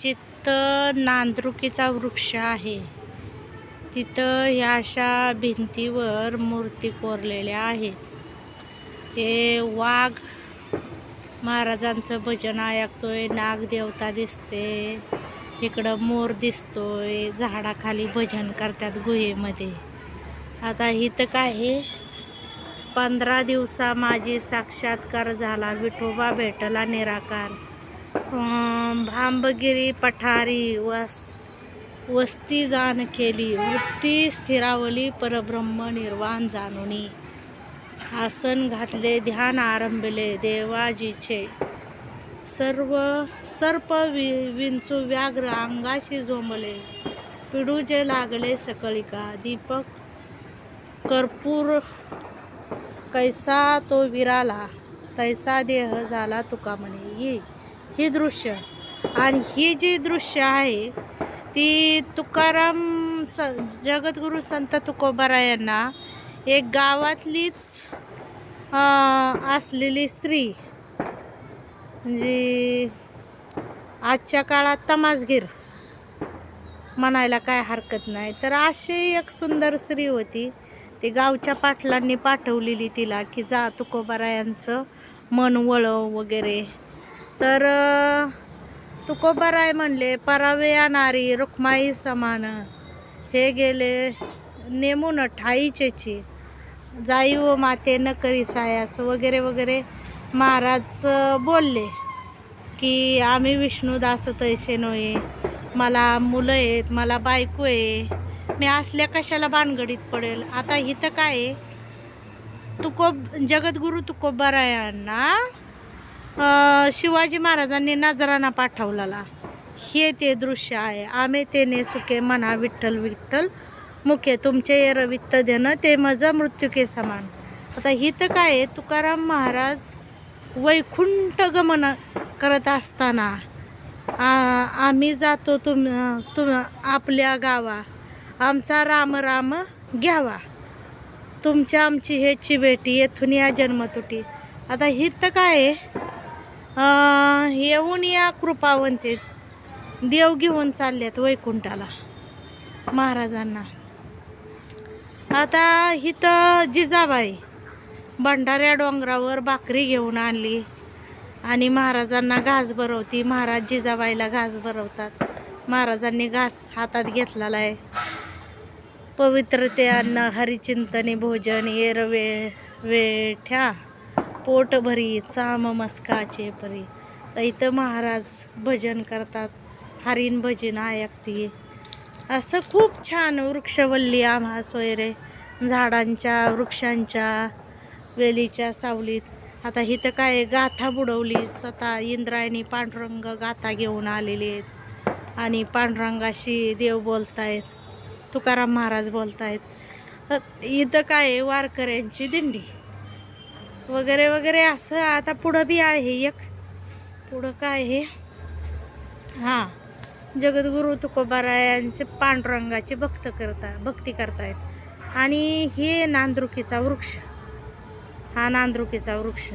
जिथं नांदरुकीचा वृक्ष आहे तिथं ह्या अशा भिंतीवर मूर्ती कोरलेल्या आहेत. हे वाघ महाराजांचं भजन ऐकतोय नागदेवता दिसते इकडं मोर दिसतोय झाडाखाली भजन करतात गुहेमध्ये. आता इथं काय आहे? पंधरा दिवसा माझी साक्षात्कार झाला विठोबा भेटला निराकार. भांबगिरी पठारी वस वस्ती जाण केली वृत्ती स्थिरावली परब्रह्म निर्वाण जाणुनी आसन घातले ध्यान आरंभले देवाजीचे. सर्व सर्प वि विंचू व्याघ्र अंगाशी झोंबले पिडूजे लागले सकळिका दीपक कर्पूर कैसा तो विराला तैसा देह झाला तुका म्हणे हे दृश्य. आणि ही जी दृश्य आहे ती तुकाराम स जगद्गुरू संत तुकोबारा यांना एक गावातलीच असलेली स्त्री जी आजच्या काळात तमासगीर म्हणायला काय हरकत नाही. तर अशी एक सुंदर स्त्री होती. ती गावच्या पाटलांनी पाठवलेली तिला की जा तुकोबारायांचं मन वळव वगैरे. तर तुकोबाराय म्हणले परावे नारी रुक्माई समान. हे गेले नेमून ठाईचेची. जाई व माते न करी सायास वगैरे वगैरे. महाराज बोलले की आम्ही विष्णुदास तैसे नोये. मला मुलं आहेत मला बायको आहे. मी असल्या कशाला भानगडीत पडेल? आता इथं काय तुको तुकोब जगद्गुरू तुकोबारायांना शिवाजी महाराजांनी नजराना पाठवलेला. हे ते दृश्य आहे. आम्ही तेने सुखे म्हणा विठ्ठल विठ्ठल मुखे तुमचे रवित्त देणं ते मज मृत्यूके समान. आता इथं काय आहे? तुकाराम महाराज वैकुंठ गमन करत असताना आम्ही जातो तुम तुम आपल्या गावा. आमचा राम राम घ्यावा. तुमच्या आमची हे भेटी येथून या जन्मतुटी. आता हिथं काय आहे? येऊन या कृपावंते देव घेऊन चालल्यात वैकुंठाला. महाराजांना. आता इथं जिजाबाई भंडाऱ्या डोंगरावर भाकरी घेऊन आणली आणि महाराजांना घास भरवती. महाराज जिजाबाईला घास भरवतात. महाराजांनी घास हातात घेतलेला आहे. पवित्रते अन्न हरिचिंतनी भोजन येर वे वेठ्या पोट भरी चाम मस्काचे परी. तर इथं महाराज भजन करतात. हरिण भजन ऐकते असं खूप छान वृक्षवल्ली आम्हा सोयरे. झाडांच्या वृक्षांच्या वेलीच्या सावलीत. आता इथं काय गाथा बुडवली. स्वतः इंद्रायणी पांडुरंग गाथा घेऊन आलेली आहेत. आणि पांडुरंगाशी देव बोलतायत. तुकाराम महाराज बोलतायत. इथं काय आहे वारकऱ्यांची दिंडी. वगैरे वगैरे असं. आता पुढं बी आहे एक. पुढं काय आहे हां. जगद्गुरू तुकोबारायांचे पांडुरंगाचे भक्त करता भक्ती करतायत. आणि हे नांदरुकीचा वृक्ष. हा नांदरुकीचा वृक्ष.